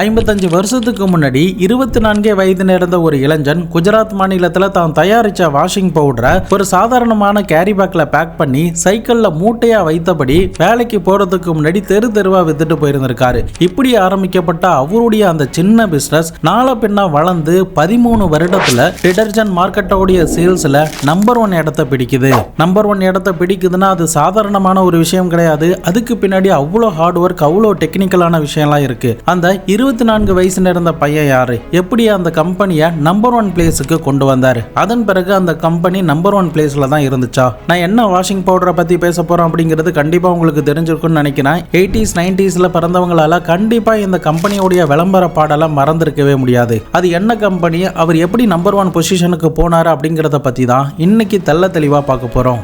ஐம்பத்தஞ்சு வருஷத்துக்கு முன்னாடி இருபத்தி நான்கே வயது நேர்ந்த ஒரு இளைஞன் குஜராத் மாநிலத்தில் தான் தயாரித்த வாஷிங் பவுடரை ஒரு சாதாரணமான கேரி பேக்கில் பேக் பண்ணி சைக்கிளில் மூட்டையாக வைத்தபடி வேலைக்கு போகிறதுக்கு முன்னாடி தெரு தெருவாக வித்துட்டு போயிருந்திருக்காரு. இப்படி ஆரம்பிக்கப்பட்ட அவருடைய அந்த சின்ன பிஸ்னஸ் நாள பின்னா வளர்ந்து பதிமூணு வருடத்தில் டிடர்ஜென்ட் மார்க்கெட்டோடைய சேல்ஸில் நம்பர் ஒன் இடத்த பிடிக்குது. நம்பர் ஒன் இடத்த பிடிக்குதுன்னா அது சாதாரணமான ஒரு விஷயம் கிடையாது. அதுக்கு பின்னாடி அவ்வளோ ஹார்ட் ஒர்க் அவ்வளோ டெக்னிக்கலான விஷயம்லாம் இருக்குது அந்த இரு இருபத்தி நான்கு வயசு இருந்த பையன் யாரு? எப்படி அந்த கம்பெனியை நம்பர் ஒன் பிளேஸுக்கு கொண்டு வந்தாரு? அதன் பிறகு அந்த கம்பெனி நம்பர் ஒன் பிளேஸ்ல தான் இருந்துச்சா? நான் என்ன வாஷிங் பவுடரை பத்தி பேச போறோம் அப்படிங்கிறது கண்டிப்பா உங்களுக்கு தெரிஞ்சிருக்கும்னு நினைக்கிறேன். எயிட்டிஸ் நைன்டிஸ்ல பிறந்தவங்களால கண்டிப்பா இந்த கம்பெனியோடைய விளம்பர பாடலாம் மறந்திருக்கவே முடியாது. அது என்ன கம்பெனி? அவர் எப்படி நம்பர் ஒன் பொசிஷனுக்கு போனாரு அப்படிங்கிறத பத்தி தான் இன்னைக்கு தெள்ள தெளிவா பார்க்க போறோம்.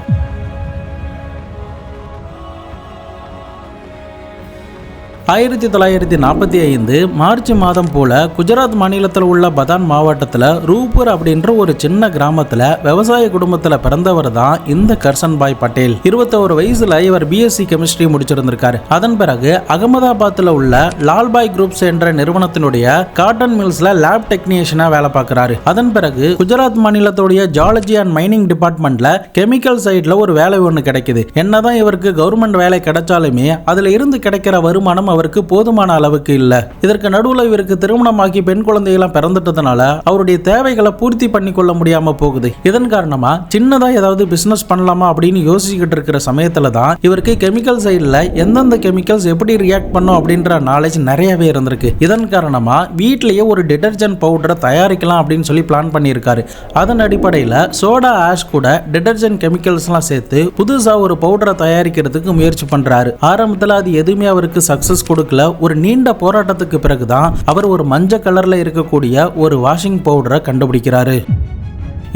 ஆயிரத்தி தொள்ளாயிரத்தி நாற்பத்தி ஐந்து மார்ச் மாதம் போல குஜராத் மாநிலத்தில் உள்ள பதான் மாவட்டத்தில் ரூபூர் அப்படின்ற ஒரு சின்ன கிராமத்தில் விவசாய குடும்பத்தில் பிறந்தவர் தான் இந்த கர்சன் பாய் பட்டேல். இருபத்தோரு வயசுல இவர் பிஎஸ்சி கெமிஸ்ட்ரி முடிச்சிருந்திருக்காரு. அதன் பிறகு அகமதாபாத்தில் உள்ள லால்பாய் குரூப்ஸ் என்ற நிறுவனத்தினுடைய காட்டன் மில்ஸ்ல லேப் டெக்னீஷியனா வேலை பார்க்கறாரு. அதன் பிறகு குஜராத் மாநிலத்துடைய ஜாலஜி அண்ட் மைனிங் டிபார்ட்மெண்ட்ல கெமிக்கல் சைட்ல ஒரு வேலை ஒன்று கிடைக்குது. என்னதான் இவருக்கு கவர்மெண்ட் வேலை கிடைச்சாலுமே அதுல இருந்து கிடைக்கிற வருமானம் அவருக்கு போதுமான அளவுக்கு இல்ல. இதற்கு நடுவில் இவருக்கு திருமணமாகி பெண் குழந்தையெல்லாம் பிறந்துட்டதுனால அவருடைய தேவைகளை பூர்த்தி பண்ணி கொள்ள முடியாம போகுது. இதன் காரணமா சின்னதா ஏதாவது பிசினஸ் பண்ணலாமா அப்படின்னு யோசிச்சுக்கிட்டு இருக்கிற சமயத்துல தான் இவருக்கு கெமிக்கல் சைடுல எந்தெந்த கெமிக்கல்ஸ் எப்படி ரியாக்ட் பண்ணும் அப்படின்ற நாலேஜ் நிறையவே இருந்திருக்கு. இதன் காரணமா வீட்லயே ஒரு டிடர்ஜென்ட் பவுடரை தயாரிக்கலாம் அப்படின்னு சொல்லி பிளான் பண்ணியிருக்காரு. அதன் அடிப்படையில் சோடா ஆஷ் கூட டிடர்ஜென்ட் கெமிக்கல்ஸ்லாம் சேர்த்து புதுசா ஒரு பவுடரை தயாரிக்கிறதுக்கு முயற்சி பண்றாரு. ஆரம்பத்தில் அது எதுவுமே அவருக்கு கொடுக்கல. ஒரு நீண்ட போராட்டத்துக்கு பிறகுதான் அவர் ஒரு மஞ்சள் கலர்ல இருக்கக்கூடிய ஒரு வாஷிங் பவுடரை கண்டுபிடிக்கிறாரு.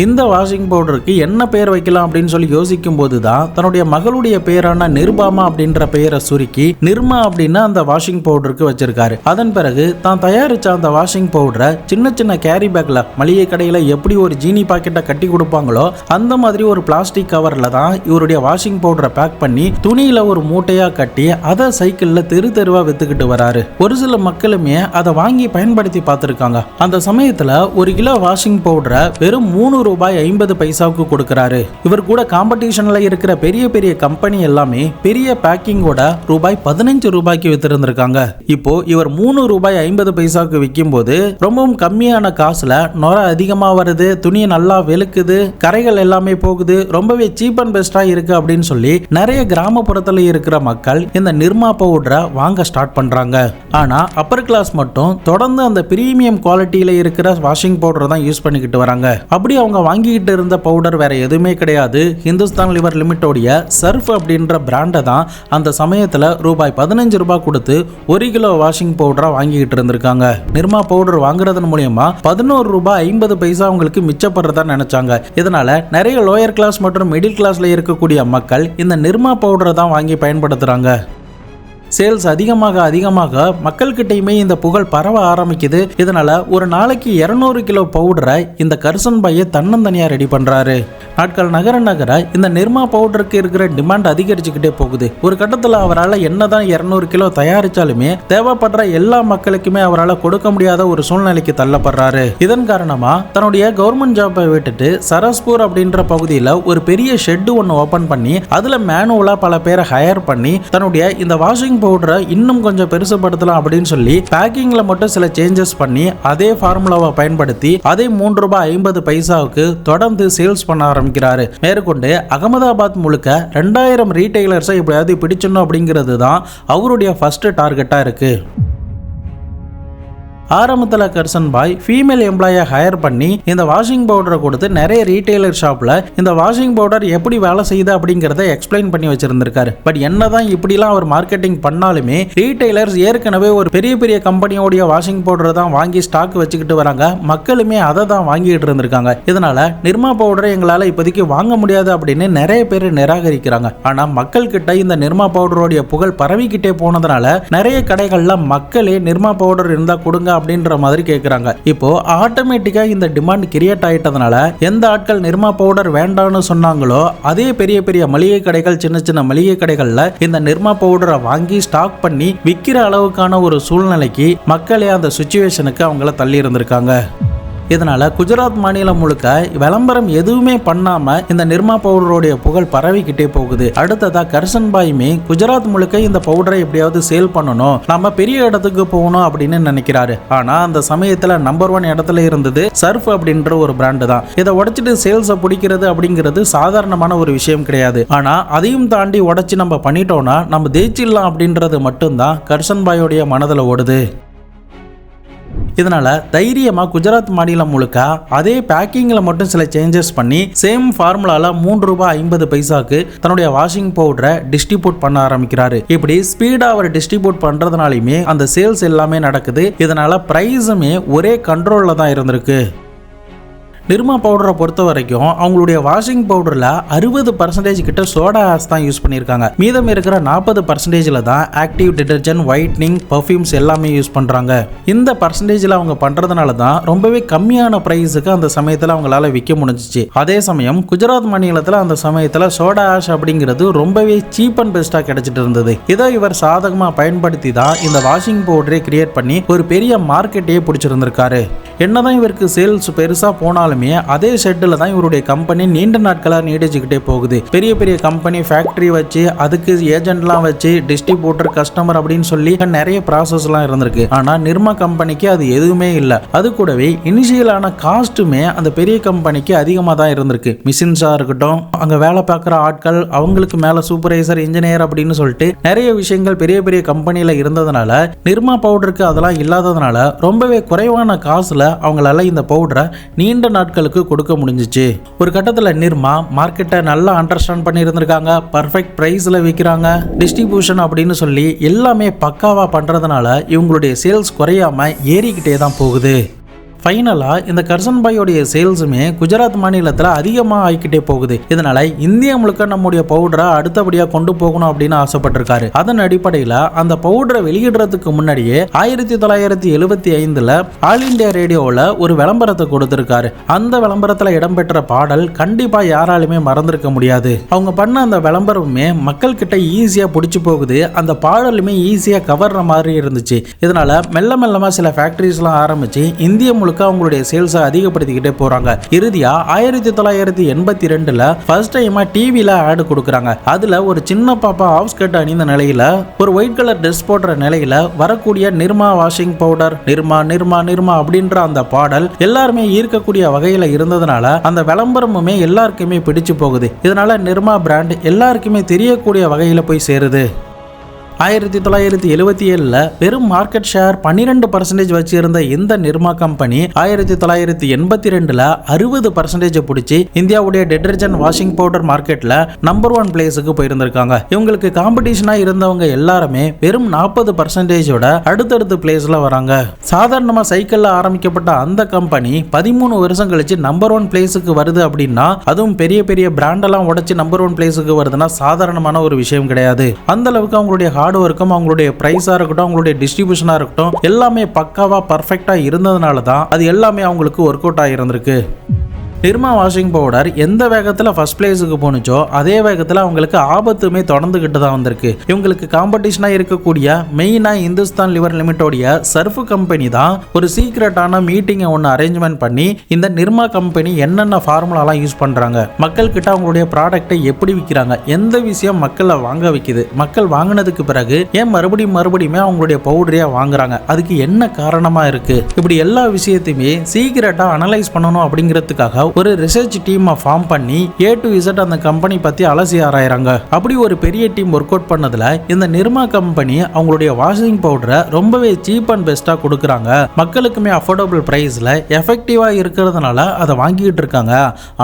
இந்த வாஷிங் பவுடருக்கு என்ன பெயர் வைக்கலாம் அப்படின்னு சொல்லி யோசிக்கும் போது தான் தன்னுடைய மகளுடைய பெயரான நிர்பாமா அப்படின்ற பெயரை சுருக்கி நிர்மா அப்படின்னு அந்த வாஷிங் பவுடருக்கு வச்சிருக்காரு. அதன் பிறகு தான் தயாரிச்ச அந்த வாஷிங் பவுடரை சின்ன சின்ன கேரி பேக்ல மளிகை கடையில எப்படி ஒரு ஜீனி பாக்கெட்டை கட்டி கொடுப்பாங்களோ அந்த மாதிரி ஒரு பிளாஸ்டிக் கவர்ல தான் இவருடைய வாஷிங் பவுடரை பேக் பண்ணி துணியில ஒரு மூட்டையா கட்டி அதை சைக்கிள்ல தெரு தெருவா வித்துக்கிட்டு வராரு. ஒரு சில மக்களுமே அதை வாங்கி பயன்படுத்தி பார்த்துருக்காங்க. அந்த சமயத்துல ஒரு கிலோ வாஷிங் பவுடரை வெறும் மூணு ரூபாய் ஐம்பது பைசாவுக்கு கொடுக்கறாரு. இவர் கூட காம்படிஷன்ல இருக்கிற பெரிய பெரிய கம்பெனி எல்லாமே பெரிய பேக்கிங்கோட ரூபாய் பதினஞ்சு ரூபாய்க்கு வித்திருந்திருக்காங்க. இப்போ இவர் மூணு ரூபாய் ஐம்பது பைசாவுக்கு விற்கும் போது ரொம்பவும் கம்மியான காசுல நொர அதிகமா வருது துணி நல்லா வெளுக்குது கரைகள் எல்லாமே போகுது ரொம்பவே சீப் அண்ட் பெஸ்டா இருக்கு அப்படின்னு சொல்லி நிறைய கிராமப்புறத்துல இருக்கிற மக்கள் இந்த நிர்மா பவுடரை வாங்க ஸ்டார்ட் பண்றாங்க. ஆனா அப்பர் கிளாஸ் மட்டும் தொடர்ந்து அந்த பிரீமியம் குவாலிட்டியில இருக்கிற வாஷிங் பவுடர் தான் யூஸ் பண்ணிக்கிட்டு வராங்க. அப்படி அவங்க வாங்கிக்கிட்டு இருந்த பவுடர் வேற எதுவுமே கிடையாது. ஹிந்துஸ்தான் லிவர் லிமிட்டோடைய சர்ஃப் அப்படின்ற பிராண்டை தான் அந்த சமயத்தில் ரூபாய் பதினஞ்சு ரூபாய் கொடுத்து ஒரு கிலோ வாஷிங் பவுடரா வாங்கிக்கிட்டு இருந்திருக்காங்க. நிர்மா பவுடர் வாங்குறதன் மூலியமா பதினோரு ரூபாய் ஐம்பது பைசா அவங்களுக்கு மிச்சப்படுறதா நினைச்சாங்க. இதனால நிறைய லோயர் கிளாஸ் மற்றும் மிடில் கிளாஸ்ல இருக்கக்கூடிய மக்கள் இந்த நிர்மா பவுடரை தான் வாங்கி பயன்படுத்துறாங்க. சேல்ஸ் அதிகமாக அதிகமாக மக்கள்கிட்டயுமே இந்த புகழ் பரவ ஆரம்பிக்குது. இதனால ஒரு நாளைக்கு இரநூறு கிலோ பவுடரை இந்த கர்சன் பையை தன்னந்தனியா ரெடி பண்றாரு. நாட்கள் நகர நகர இந்த நிர்மா பவுடருக்கு இருக்கிற டிமாண்ட் அதிகரிச்சுக்கிட்டே போகுது. ஒரு கட்டத்தில் அவரால் என்னதான் இரநூறு கிலோ தயாரிச்சாலுமே தேவைப்படுற எல்லா மக்களுக்குமே அவரால் கொடுக்க முடியாத ஒரு சூழ்நிலைக்கு தள்ளப்படுறாரு. இதன் காரணமா தன்னுடைய கவர்மெண்ட் ஜாப்பை விட்டுட்டு சரஸ்பூர் அப்படின்ற பகுதியில் ஒரு பெரிய ஷெட்டு ஒன்று ஓபன் பண்ணி அதுல மேனுவலா பல பேரை ஹையர் பண்ணி தன்னுடைய இந்த வாஷிங் பவுடரை இன்னும் கொஞ்சம் பெருசுப்படுத்தலாம் அப்படின்னு சொல்லி பேக்கிங்ல மட்டும் சில சேஞ்சஸ் பண்ணி அதே ஃபார்முலாவை பயன்படுத்தி அதே மூன்று ரூபாய் ஐம்பது பைசாவுக்கு தொடர்ந்து சேல்ஸ் பண்ண ஆரம்பிக்கிறாரு. மேற்கொண்டு அகமதாபாத் முழுக்க ரெண்டாயிரம் ரீட்டைலர்ஸை எப்படியாவது பிடிச்சிடணும் அப்படிங்கிறது தான் அவருடைய ஃபர்ஸ்ட் டார்கெட்டாக இருக்குது ஆரம்பத்தில் கர்சன் பாய் ஃபீமேல் எம்ப்ளாயை ஹையர் பண்ணி இந்த வாஷிங் பவுடரை கொடுத்து நிறைய ரீட்டைலர் ஷாப்பில் இந்த வாஷிங் பவுடர் எப்படி வேலை செய்யுது அப்படிங்கிறத எக்ஸ்பிளைன் பண்ணி வச்சிருந்திருக்காரு. பட் என்னதான் இப்படிலாம் அவர் மார்க்கெட்டிங் பண்ணாலுமே ரீட்டைலர்ஸ் ஏற்கனவே ஒரு பெரிய பெரிய கம்பெனியோடைய வாஷிங் பவுடரை தான் வாங்கி ஸ்டாக் வச்சுக்கிட்டு வராங்க. மக்களுமே அதை தான் வாங்கிட்டு இருந்திருக்காங்க. இதனால நிர்மா பவுடரை எங்களால் இப்போதைக்கு வாங்க முடியாது அப்படின்னு நிறைய பேர் நிராகரிக்கிறாங்க. ஆனால் மக்கள் கிட்ட இந்த நிர்மா பவுடருடைய புகழ் பரவிக்கிட்டே போனதுனால நிறைய கடைகளில் மக்களே நிர்மா பவுடர் இருந்தால் கொடுங்க அப்படின்ற மாதிரி கேட்குறாங்க இப்போ ஆட்டோமேட்டிக்காக இந்த டிமாண்ட் கிரியேட் ஆகிட்டதுனால எந்த ஆட்கள் நிர்மா பவுடர் வேண்டாம்னு சொன்னாங்களோ அதே பெரிய பெரிய மளிகை கடைகள் சின்ன சின்ன மளிகை கடைகளில் இந்த நிர்மா பவுடரை வாங்கி ஸ்டாக் பண்ணி விற்கிற அளவுக்கான ஒரு சூழ்நிலைக்கு மக்களே அந்த சுச்சுவேஷனுக்கு அவங்கள தள்ளி இருந்திருக்காங்க. இதனால குஜராத் மாநிலம் முழுக்க விளம்பரம் எதுவுமே பண்ணாம இந்த நிர்மா பவுடருடைய புகழ் பரவிக்கிட்டே போகுது. அடுத்ததா கர்சன் பாயுமே குஜராத் முழுக்க இந்த பவுடரை எப்படியாவது சேல் பண்ணணும். நம்ம பெரிய இடத்துக்கு போகணும் அப்படின்னு நினைக்கிறாரு. ஆனா அந்த சமயத்துல நம்பர் ஒன் இடத்துல இருந்தது சர்ஃப் அப்படின்ற ஒரு பிராண்டு தான். இதை உடைச்சிட்டு சேல்ஸை பிடிக்கிறது அப்படிங்கிறது சாதாரணமான ஒரு விஷயம் கிடையாது. ஆனா அதையும் தாண்டி உடைச்சு நம்ம பண்ணிட்டோம்னா நம்ம ஜெயிச்சிடலாம் அப்படின்றது மட்டும்தான் கர்சன் பாயோடைய மனதில் ஓடுது. இதனால தைரியமா குஜராத் மாநிலம் முழுக்க அதே பேக்கிங்கில் மட்டும் சில சேஞ்சஸ் பண்ணி சேம் ஃபார்முலால மூன்று ரூபாய் ஐம்பது பைசாக்கு தன்னுடைய வாஷிங் பவுடரை டிஸ்ட்ரிபியூட் பண்ண ஆரம்பிக்கிறாரு. இப்படி ஸ்பீடா அவர் டிஸ்ட்ரிபியூட் பண்றதுனாலுமே அந்த சேல்ஸ் எல்லாமே நடக்குது. இதனால பிரைஸுமே ஒரே கண்ட்ரோல்ல தான் இருந்திருக்கு. நிர்மா பவுடரை பொறுத்த வரைக்கும் அவங்களுடைய வாஷிங் பவுடரில் அறுபது பர்சன்டேஜ் கிட்ட சோடா ஆஸ் தான் யூஸ் பண்ணியிருக்காங்க. மீதம் இருக்கிற நாற்பது பர்சன்டேஜில் தான் ஆக்டிவ் டிடர்ஜென்ட் ஒயிட்னிங் பர்ஃப்யூம்ஸ் எல்லாமே யூஸ் பண்ணுறாங்க இந்த பர்சன்டேஜில் அவங்க பண்ணுறதுனால தான் ரொம்பவே கம்மியான ப்ரைஸுக்கு அந்த சமயத்தில் அவங்களால விற்க முடிஞ்சிச்சு. அதே சமயம் குஜராத் மாநிலத்தில் அந்த சமயத்தில் சோடா ஆஷ் அப்படிங்கிறது ரொம்பவே சீப் அண்ட் பெஸ்ட்டாக கிடைச்சிட்டு இருந்தது. இதை இவர் சாதகமாக பயன்படுத்தி தான் இந்த வாஷிங் பவுடரை கிரியேட் பண்ணி ஒரு பெரிய மார்க்கெட்டையே பிடிச்சிருந்திருக்காரு. என்னதான் இவருக்கு சேல்ஸ் பெருசாக போனாலுமே அதே ஷெட்டில் தான் இவருடைய கம்பெனி நீண்ட நாட்களாக நீடிச்சுக்கிட்டே போகுது. பெரிய பெரிய கம்பெனி ஃபேக்ட்ரி வச்சு அதுக்கு ஏஜென்ட்லாம் வச்சு டிஸ்ட்ரிபியூட்டர் கஸ்டமர் அப்படின்னு சொல்லி நிறைய ப்ராசஸ்லாம் இருந்திருக்கு. ஆனால் நிர்மா கம்பெனிக்கு அது எதுவுமே இல்லை. அது கூடவே இனிஷியலான காஸ்ட்டுமே அந்த பெரிய கம்பெனிக்கு அதிகமாக தான் இருந்திருக்கு. மிஷின்ஸாக இருக்கட்டும் அங்கே வேலை பார்க்குற ஆட்கள் அவங்களுக்கு மேலே சூப்பர்வைசர் இன்ஜினியர் அப்படின்னு சொல்லிட்டு நிறைய விஷயங்கள் பெரிய பெரிய கம்பெனியில் இருந்ததுனால நிர்மா பவுடருக்கு அதெல்லாம் இல்லாததுனால ரொம்பவே குறைவான காசில் அவங்களால இந்த பவுடரை நீண்ட நாட்களுக்கு கொடுக்க முடிஞ்சிச்சு. ஒரு கட்டத்தில் நிர்மா மார்க்கெட்டை நல்லா அண்டர்ஸ்டாண்ட் பண்ணியிருந்திருக்காங்க. பர்ஃபெக்ட் ப்ரைஸில் விற்கிறாங்க டிஸ்ட்ரிபியூஷன் அப்படின்னு சொல்லி எல்லாமே பக்காவாக பண்ணுறதுனால இவங்களுடைய சேல்ஸ் குறையாம ஏறிக்கிட்டே தான் போகுது. ஃபைனலாக இந்த கர்சன் பாயோடைய சேல்ஸுமே குஜராத் மாநிலத்தில் அதிகமாக ஆகிக்கிட்டே போகுது. இதனால இந்தியா முழுக்க நம்முடைய பவுடரை அடுத்தபடியாக கொண்டு போகணும் அப்படின்னு ஆசைப்பட்டிருக்காரு. அதன் அடிப்படையில் அந்த பவுடரை வெளியிடுறதுக்கு முன்னாடியே ஆயிரத்தி தொள்ளாயிரத்தி எழுபத்தி ஐந்தில் ஆல் இண்டியா ரேடியோவில் ஒரு விளம்பரத்தை கொடுத்துருக்காரு. அந்த விளம்பரத்தில் இடம்பெற்ற பாடல் கண்டிப்பாக யாராலுமே மறந்திருக்க முடியாது. அவங்க பண்ண அந்த விளம்பரமுமே மக்கள் கிட்ட ஈஸியாக பிடிச்சி போகுது. அந்த பாடலுமே ஈஸியாக கவர்ற மாதிரி இருந்துச்சு. இதனால மெல்ல மெல்லமாக சில ஃபேக்ட்ரிஸ்லாம் ஆரம்பிச்சு இந்திய முழுக்க அவங்களுடைய சேல்ஸை அதிகப்படுத்திக்கிட்டே போறாங்க. இறுதியா ஆயிரத்தி தொள்ளாயிரத்தி எண்பத்தி ரெண்டுல ஃபர்ஸ்ட் டைமா டிவில ஆடு கொடுக்குறாங்க. அதுல ஒரு சின்ன பாப்பா ஆஃப் ஸ்கர்ட் அணிந்த நிலையில ஒரு ஒயிட் கலர் ட்ரெஸ் போடுற நிலையில வரக்கூடிய நிர்மா வாஷிங் பவுடர் நிர்மா நிர்மா நிர்மா அப்படின்ற அந்த பாடல் எல்லாருமே ஈர்க்கக்கூடிய வகையில இருந்ததுனால அந்த விளம்பரமுமே எல்லாருக்குமே பிடிச்சு போகுது. இதனால நிர்மா பிராண்ட் எல்லாருக்குமே தெரியக்கூடிய வகையில போய் சேருது. ஆயிரத்தி தொள்ளாயிரத்தி எழுபத்தி ஏழில் வெறும் மார்க்கெட் ஷேர் பன்னிரெண்டு பர்சன்டேஜ் வச்சிருந்த இந்த நிர்மா கம்பெனி ஆயிரத்தி தொள்ளாயிரத்தி எண்பத்தி ரெண்டுல அறுபது பர்சன்டேஜ் பிடிச்சி இந்தியாவுடைய டிடர்ஜென்ட் வாஷிங் பவுடர் மார்க்கெட்ல நம்பர் ஒன் பிளேஸுக்கு போயிருந்திருக்காங்க. இவங்களுக்கு காம்படிஷனா இருந்தவங்க எல்லாருமே வெறும் நாற்பது பர்சன்டேஜோட அடுத்தடுத்து பிளேஸ்ல வராங்க. சாதாரணமா சைக்கிள்ல ஆரம்பிக்கப்பட்ட அந்த கம்பெனி பதிமூணு வருஷம் கழிச்சு நம்பர் ஒன் பிளேஸுக்கு வருது அப்படின்னா அதுவும் பெரிய பெரிய பிராண்டெல்லாம் உடைச்சு நம்பர் ஒன் பிளேஸுக்கு வருதுன்னா சாதாரணமான ஒரு விஷயம் கிடையாது. அந்த அளவுக்கு அவங்களுடைய ஹார்ட் ஒர்க்கும் அவங்களுடைய ப்ரைஸாக இருக்கட்டும் அவங்களுடைய டிஸ்ட்ரிபியூஷனாக இருக்கட்டும் எல்லாமே பக்காவாக பர்ஃபெக்டாக இருந்ததுனால தான் அது எல்லாமே அவங்களுக்கு ஒர்க் அவுட் ஆகியிருந்திருக்கு நிர்மா வாஷிங் பவுடர் எந்த வேகத்தில் ஃபர்ஸ்ட் பிளேஸுக்கு போனுச்சோ அதே வேகத்தில் அவங்களுக்கு ஆபத்துமே தொடர்ந்துக்கிட்டு தான் வந்திருக்கு. இவங்களுக்கு காம்படிஷனாக இருக்கக்கூடிய மெயினாக இந்துஸ்தான் லிவர் லிமிட்டோடைய சர்ஃப் கம்பெனி தான் ஒரு சீக்ரெட்டான மீட்டிங்கை ஒன்று அரேஞ்ச்மெண்ட் பண்ணி இந்த நிர்மா கம்பெனி என்னென்ன ஃபார்முலாலாம் யூஸ் பண்ணுறாங்க மக்கள்கிட்ட அவங்களுடைய ப்ராடக்டை எப்படி விற்கிறாங்க எந்த விஷயம் மக்களை வாங்க வைக்குது மக்கள் வாங்கினதுக்கு பிறகு ஏன் மறுபடியும் மறுபடியுமே அவங்களுடைய பவுடரையாக வாங்குறாங்க அதுக்கு என்ன காரணமாக இருக்குது இப்படி எல்லா விஷயத்தையுமே சீக்கிரட்டாக அனலைஸ் பண்ணணும் அப்படிங்கிறதுக்காக ஒரு ரிசர்ச் டீமை ஃபார்ம் பண்ணி ஏ டு இசட் அந்த கம்பெனி பற்றி அலசி ஆராயிறாங்க. அப்படி ஒரு பெரிய டீம் ஒர்க் அவுட் பண்ணதில் இந்த நிர்மா கம்பெனி அவங்களுடைய வாஷிங் பவுடரை ரொம்பவே சீப் அண்ட் பெஸ்ட்டாக கொடுக்குறாங்க. மக்களுக்குமே அஃபோர்டபுள் ப்ரைஸில் எஃபெக்டிவா இருக்கிறதுனால அதை வாங்கிக்கிட்டு இருக்காங்க.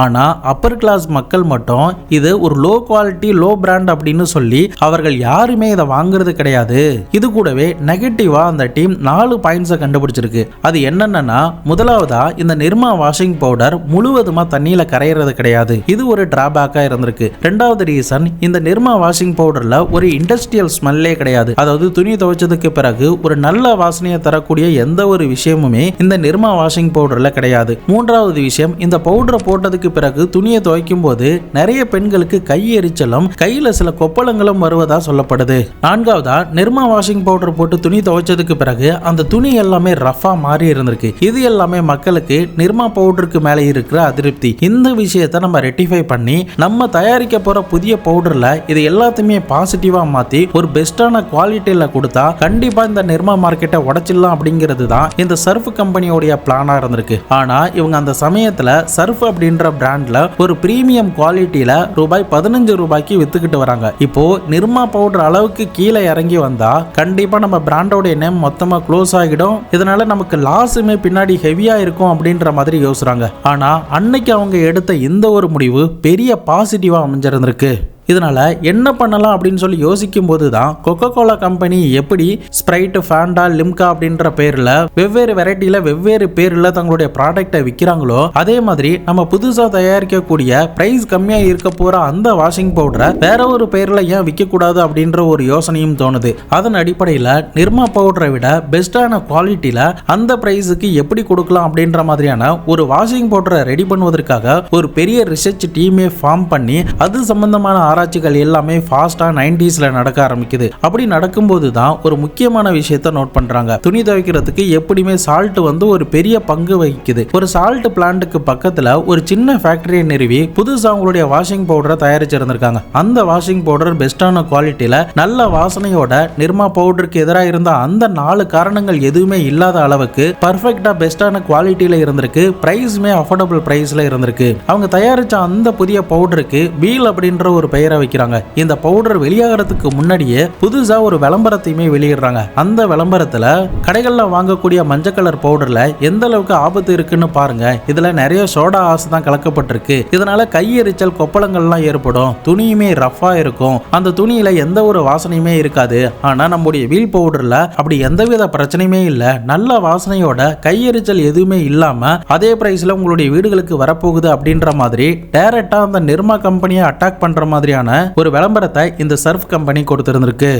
ஆனால் அப்பர் கிளாஸ் மக்கள் மட்டும் இது ஒரு லோ குவாலிட்டி லோ பிராண்ட் அப்படின்னு சொல்லி அவர்கள் யாருமே இதை வாங்குறது கிடையாது. இது கூடவே நெகட்டிவா அந்த டீம் நாலு பாயிண்ட்ஸை கண்டுபிடிச்சிருக்கு. அது என்னென்னா முதலாவதா இந்த நிர்மா வாஷிங் பவுடர் முழு முழுவதுமா தண்ணியில கரையிறது கிடையாது. இது ஒரு டிராபேக்கா இருந்திருக்கு. ரெண்டாவது ரீசன் இந்த நிர்மா வாஷிங் பவுடர்ல ஒரு இண்டஸ்ட்ரியல் ஸ்மெல்லே கிடையாது. அதாவது துணி துவைச்சதுக்கு பிறகு ஒரு நல்ல வாசனையை தரக்கூடிய எந்த ஒரு விஷயமுமே இந்த நிர்மா வாஷிங் பவுடர்ல கிடையாது. மூன்றாவது விஷயம் இந்த பவுடரை போட்டதுக்கு பிறகு துணியை துவைக்கும் போது நிறைய பெண்களுக்கு கை எரிச்சலும் கையில சில கொப்பளங்களும் வருவதா சொல்லப்படுது. நான்காவதா நிர்மா வாஷிங் பவுடர் போட்டு துணி துவைச்சதுக்கு பிறகு அந்த துணி எல்லாமே ரஃபா மாறி இருந்திருக்கு. இது எல்லாமே மக்களுக்கு நிர்மா பவுடருக்கு மேலே இருக்கிற அதிருப்தி. இந்த விஷயத்தை நம்ம ரெட்டிஃபை பண்ணி நம்ம தயாரிக்க போற புதிய பவுடர்ல இது எல்லாத்தையுமே பாசிட்டிவா மாத்தி ஒரு பெஸ்டான குவாலிட்டியில கொடுத்தா கண்டிப்பா இந்த நிர்மா மார்க்கெட்டை உடைச்சிடலாம் அப்படிங்கிறது தான் இந்த சர்ஃப் கம்பெனியோடைய பிளானா இருந்திருக்கு. ஆனா இவங்க அந்த சமயத்துல சர்ஃப் அப்படின்ற பிராண்ட்ல ஒரு பிரீமியம் குவாலிட்டியில ரூபாய் பதினஞ்சு ரூபாய்க்கு வித்துக்கிட்டு வராங்க. இப்போ நிர்மா பவுடர் அளவுக்கு கீழே இறங்கி வந்தா கண்டிப்பா நம்ம பிராண்டோடைய நேம் மொத்தமா க்ளோஸ் ஆகிடும். இதனால நமக்கு லாஸுமே பின்னாடி ஹெவியா இருக்கும் அப்படின்ற மாதிரி யோசிறாங்க ஆனா அன்னைக்கு அவங்க எடுத்த இந்த ஒரு முடிவு பெரிய பாசிட்டிவாக அமைஞ்சிருந்திருக்கு. இதனால் என்ன பண்ணலாம் அப்படின்னு சொல்லி யோசிக்கும் போது தான் கொக்கோ கோலா கம்பெனி எப்படி ஸ்ப்ரைட் ஃபேண்டா லிம்கா அப்படின்ற பேரில் வெவ்வேறு வெரைட்டியில் வெவ்வேறு பேரில் தங்களுடைய ப்ராடக்டை விற்கிறாங்களோ அதே மாதிரி நம்ம புதுசாக தயாரிக்கக்கூடிய ப்ரைஸ் கம்மியாக இருக்க போகிற அந்த வாஷிங் பவுடரை வேற ஒரு பேரில் ஏன் விற்கக்கூடாது அப்படின்ற ஒரு யோசனையும் தோணுது. அதன் அடிப்படையில் நிர்மா பவுடரை விட பெஸ்ட்டான குவாலிட்டியில் அந்த ப்ரைஸுக்கு எப்படி கொடுக்கலாம் அப்படின்ற மாதிரியான ஒரு வாஷிங் பவுடரை ரெடி பண்ணுவதற்காக ஒரு பெரிய ரிசர்ச் டீமே ஃபார்ம் பண்ணி அது சம்பந்தமான ஆராய்ச்சிகள் எல்லாமே ஃபாஸ்டா நைன்டிஸ்ல நடக்க ஆரம்பிக்குது. அப்படி நடக்கும்போது தான் ஒரு முக்கியமான விஷயத்த நோட் பண்றாங்க. துணி துவைக்கிறதுக்கு எப்படியுமே சால்ட் வந்து ஒரு பெரிய பங்கு வகிக்குது. ஒரு சால்ட் பிளான்ட்டுக்கு பக்கத்துல ஒரு சின்ன ஃபேக்டரியை நிறுவி புதுசா அவங்களுடைய வாஷிங் பவுடரை தயாரிச்சிருந்திருக்காங்க. அந்த வாஷிங் பவுடர் பெஸ்டான குவாலிட்டியில நல்ல வாசனையோட நிர்மா பவுடருக்கு எதிராக இருந்த அந்த நாலு காரணங்கள் எதுவுமே இல்லாத அளவுக்கு பர்ஃபெக்டா பெஸ்டான குவாலிட்டியில இருந்திருக்கு. பிரைஸுமே அஃபோர்டபுள் பிரைஸ்ல இருந்திருக்கு. அவங்க தயாரிச்ச அந்த புதிய பவுடருக்கு வீல் அப்படின்ற ஒரு பெயர் வைக்கிறாங்க. இந்த பவுடர் வெளியாகிறதுக்கு முன்னாடியே புதுசா ஒரு விளம்பரத்தையுமே வெளியிடுறாங்க. அந்த விளம்பரத்துல கடைகள்ல வாங்கக்கூடிய மஞ்சள் கலர் பவுடர்ல எந்த அளவுக்கு ஆபத்து இருக்குன்னு பாருங்க. இதுல நிறைய சோடா ஆசை தான் கலக்கப்பட்டிருக்கு. இதனால கையெரிச்சல் கொப்பளங்கள்லாம் ஏற்படும். துணியுமே ரஃபா இருக்கும். அந்த துணியில எந்த ஒரு வாசனையுமே இருக்காது. ஆனா நம்முடைய வீல் பவுடர்ல அப்படி எந்தவித பிரச்சனையுமே இல்ல. நல்ல வாசனையோட கையெரிச்சல் எதுவுமே இல்லாம அதே பிரைஸ்ல உங்களுடைய வீடுகளுக்கு வரப்போகுது அப்படின்ற மாதிரி டைரக்டா அந்த நிர்மா கம்பெனியை அட்டாக் பண்ற மாதிரியான ஒரு விளம்பரத்தை இந்த சர்ஃப் கம்பெனி கொடுத்திருந்திருக்கு.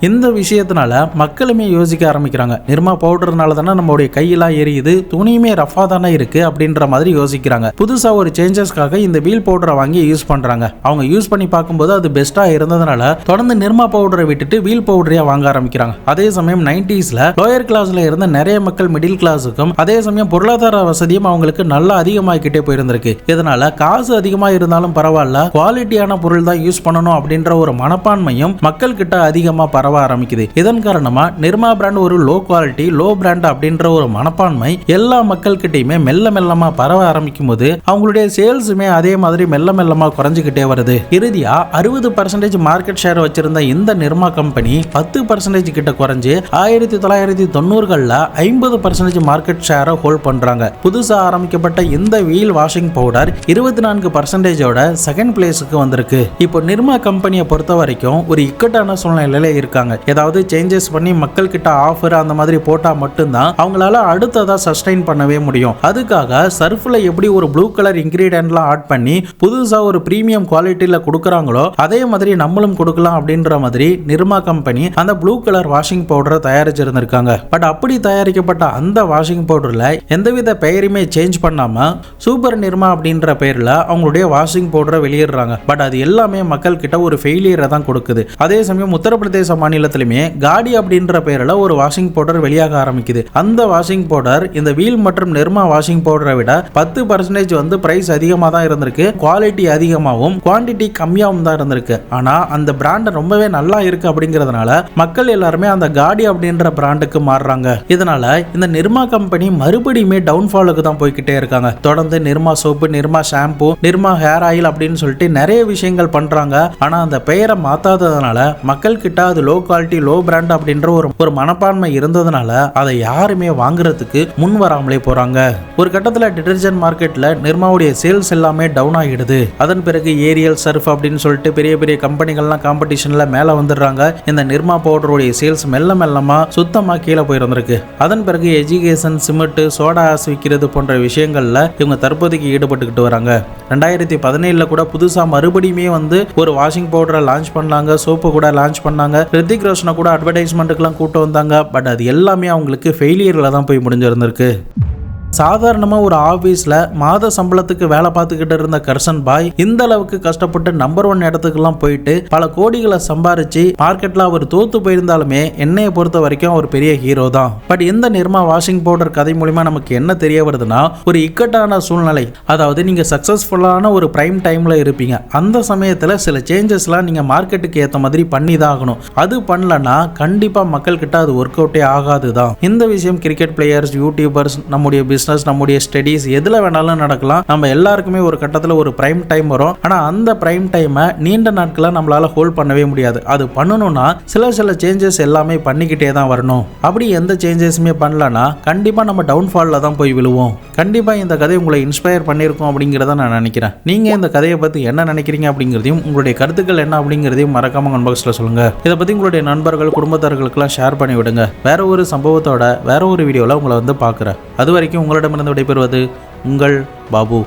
இந்த விஷயத்தினால மக்களுமே யோசிக்க ஆரம்பிக்கிறாங்க. நிர்மா பவுடர்னால தானே நம்மளுடைய கையெல்லாம் எரியுது துணியுமே ரஃபா தானே இருக்கு அப்படின்ற மாதிரி யோசிக்கிறாங்க. புதுசா ஒரு சேஞ்சஸ்க்காக இந்த வீல் பவுடரை வாங்கி யூஸ் பண்றாங்க. அவங்க யூஸ் பண்ணி பார்க்கும்போது அது பெஸ்டா இருந்ததுனால தொடர்ந்து நிர்மா பவுடரை விட்டுட்டு வீல் பவுடரையா வாங்க ஆரம்பிக்கிறாங்க. அதே சமயம் நைன்டிஸ்ல லோயர் கிளாஸ்ல இருந்த நிறைய மக்கள் மிடில் கிளாஸுக்கும் அதே சமயம் பொருளாதார வசதியும் அவங்களுக்கு நல்லா அதிகமாகிக்கிட்டே போயிருந்திருக்கு. இதனால காசு அதிகமா இருந்தாலும் பரவாயில்ல குவாலிட்டியான பொருள் தான் யூஸ் பண்ணணும் அப்படின்ற ஒரு மனப்பான்மையும் மக்கள் கிட்ட அதிகமா பரவ ஆரம்பிக்குது. இதன் காரணமா நிர்மா பிராண்ட் ஒரு லோ குவாலிட்டி லோ பிராண்ட் அப்படின்ற ஒரு மனப்பான்மை எல்லா மக்கள்கிட்டயுமே மெல்ல மெல்லமா பரவ ஆரம்பிக்கும் போது அவங்களுடைய சேல்ஸுமே அதே மாதிரி மெல்ல மெல்லமா குறைஞ்சுக்கிட்டே வருது. இறுதியா அறுபது பர்சன்டேஜ் மார்க்கெட் ஷேர் வச்சிருந்த இந்த நிர்மா கம்பெனி பத்து பர்சன்டேஜ் கிட்ட குறைஞ்சு ஆயிரத்தி தொள்ளாயிரத்தி தொண்ணூறுகள்ல ஐம்பது பர்சன்டேஜ் மார்க்கெட் ஷேரை ஹோல்ட் பண்றாங்க. புதுசா ஆரம்பிக்கப்பட்ட இந்த வீல் வாஷிங் பவுடர் இருபத்தி நான்கு பர்சன்டேஜோட செகண்ட் பிளேஸுக்கு வந்திருக்கு. இப்போ நிர்மா கம்பெனியை பொறுத்த வரைக்கும் ஒரு இக்கட்டான சூழ்நிலையில இருக்காங்க. ஏதாவது சேஞ்சஸ் பண்ணி மக்கள் கிட்ட ஆஃபர் அந்த மாதிரி போட்டா மட்டும்தான் அவங்களால அடுத்ததா சஸ்டைன் பண்ணவே முடியும். அதுக்காக சர்ஃப்ல எப்படி ஒரு ப்ளூ கலர் இன்கிரீடியன்ட்லாம் ஆட் பண்ணி புதுசா ஒரு ப்ரீமியம் குவாலிட்டியில கொடுக்குறாங்களோ அதே மாதிரி நம்மளும் கொடுக்கலாம் அப்படின்ற மாதிரி நிர்மா கம்பெனி அந்த ப்ளூ கலர் வாஷிங் பவுடரை தயாரிச்சிருந்திருக்காங்க. பட் அப்படி தயாரிக்கப்பட்ட அந்த வாஷிங் பவுடர்ல எந்தவித பெயருமே சேஞ்ச் பண்ணாம சூப்பர் நிர்மா அப்படின்ற பெயர்ல அவங்களுடைய வாஷிங் பவுடரை வெளியிடுறாங்க. பட் அது எல்லாமே மக்கள் கிட்ட ஒரு ஃபெயிலியரை தான் கொடுக்குது. அதே சமயம் உத்தரப்பிரதேச மாநிலத்திலுமே காடி அப்படின்ற பெயரில் ஒரு வாஷிங் பவுடர் வெளியாக ஆரம்பிக்குது. அந்த வாஷிங் பவுடர் இந்த வீல் மற்றும் நிர்மா வாஷிங் பவுடரை விட பத்து பர்சன்டேஜ் வந்து பிரைஸ் அதிகமாக தான் இருந்திருக்கு. குவாலிட்டி அதிகமாகவும் குவான்டிட்டி கம்மியாகவும் தான் இருந்திருக்கு. ஆனால் அந்த பிராண்ட் ரொம்பவே நல்லா இருக்கு அப்படிங்கிறதுனால மக்கள் எல்லாருமே அந்த காடி அப்படின்ற பிராண்டுக்கு மாறுறாங்க. இதனால இந்த நிர்மா கம்பெனி மறுபடியுமே டவுன்ஃபாலுக்கு தான் போய்கிட்டே இருக்காங்க. தொடர்ந்து Nirma soap Nirma shampoo Nirma hair oil அப்படின்னு சொல்லிட்டு நிறைய விஷயங்கள் பண்றாங்க. ஆனா அந்த பெயரை மாத்தாததுனால மக்கள் கிட்ட அது லோ குவாலிட்டி லோ பிராண்ட் அப்படின்ற ஒரு ஒரு மனப்பான்மை இருந்ததுனால அதை யாருமே வாங்குறதுக்கு முன் வராமலே போறாங்க. ஒரு கட்டத்தில் டிடர்ஜென்ட் மார்க்கெட்ல நிர்மாவுடைய சேல்ஸ் எல்லாமே டவுன் ஆகிடுது. அதன் பிறகு ஏரியல் சர்ஃப் அப்படின்னு சொல்லிட்டு பெரிய பெரிய கம்பெனிகள்லாம் காம்படிஷன்ல மேலே வந்துடுறாங்க. இந்த நிர்மா பவுடருடைய சேல்ஸ் மெல்ல மெல்லமா சுத்தமா கீழே போயிருந்திருக்கு. அதன் பிறகு எஜுகேஷன் சிமெண்ட் சோடா ஆஸ் விற்கிறது போன்ற விஷயங்கள்ல இவங்க தற்போதைக்கு ஈடுபட்டுக்கிட்டு வராங்க. ரெண்டாயிரத்தி பதினேழுல கூட புதுசா மறுபடியுமே வந்து ஒரு வாஷிங் பவுடரை லான்ச் பண்ணாங்க. சோப்பு கூட லான்ச் பண்ணாங்க. ரித்திக் ரோஷனை கூட அட்வர்டைஸ்மெண்ட்டுக்கெல்லாம் கூட்டம் வந்தாங்க. பட் அது எல்லாமே அவங்களுக்கு ஃபெயிலியரில் தான் போய் முடிஞ்சிருந்திருக்கு. சாதாரணமாக ஒரு ஆஃபீஸில் மாத சம்பளத்துக்கு வேலை பார்த்துக்கிட்டு இருந்த கர்சன் பாய் இந்த அளவுக்கு கஷ்டப்பட்டு நம்பர் ஒன் இடத்துக்குலாம் போயிட்டு பல கோடிகளை சம்பாரிச்சு மார்க்கெட்டில் அவர் தோத்து போயிருந்தாலுமே என்னையை பொறுத்த வரைக்கும் ஒரு பெரிய ஹீரோ தான். பட் இந்த நிர்மா வாஷிங் பவுடர் கதை மூலிமா நமக்கு என்ன தெரிய வருதுன்னா ஒரு இக்கட்டான சூழ்நிலை. அதாவது நீங்கள் சக்ஸஸ்ஃபுல்லான ஒரு பிரைம் டைமில் இருப்பீங்க. அந்த சமயத்தில் சில சேஞ்சஸ்லாம் நீங்கள் மார்க்கெட்டுக்கு ஏற்ற மாதிரி பண்ணி தான் ஆகணும் அது பண்ணலன்னா கண்டிப்பாக மக்கள்கிட்ட அது ஒர்க் அவுட்டே ஆகாது தான் இந்த விஷயம் கிரிக்கெட் பிளேயர்ஸ் யூடியூபர்ஸ் நம்முடைய பிஸ் பிஸ்னஸ் நம்முடைய ஸ்டடீஸ் எதில் வேணாலும் நடக்கலாம். நம்ம எல்லாருக்குமே ஒரு கட்டத்தில் ஒரு பிரைம் டைம் வரும். ஆனால் அந்த பிரைம் டைமை நீண்ட நாட்களாக நம்மளால் ஹோல்ட் பண்ணவே முடியாது. அது பண்ணணும்னா சில சில சேஞ்சஸ் எல்லாமே பண்ணிக்கிட்டே தான் வரணும். அப்படி எந்த சேஞ்சஸுமே பண்ணலன்னா கண்டிப்பாக நம்ம டவுன்ஃபாலில் தான் போய் விழுவோம். கண்டிப்பாக இந்த கதை உங்களை இன்ஸ்பயர் பண்ணியிருக்கோம் அப்படிங்கிறத நான் நினைக்கிறேன். நீங்கள் இந்த கதையை பற்றி என்ன நினைக்கிறீங்க அப்படிங்கிறதையும் உங்களுடைய கருத்துக்கள் என்ன அப்படிங்கிறதையும் மறக்காம கமெண்ட் பாக்ஸில் சொல்லுங்கள் இதை பற்றி உங்களுடைய நண்பர்கள் குடும்பத்தார்களுக்கெல்லாம் ஷேர் பண்ணி விடுங்க வேற ஒரு சம்பவத்தோட வேற ஒரு வீடியோவில் உங்களை வந்து பார்க்குறேன். அது வரைக்கும் உங்களிடமிருந்து விடைபெறுவது உங்கள் பாபு.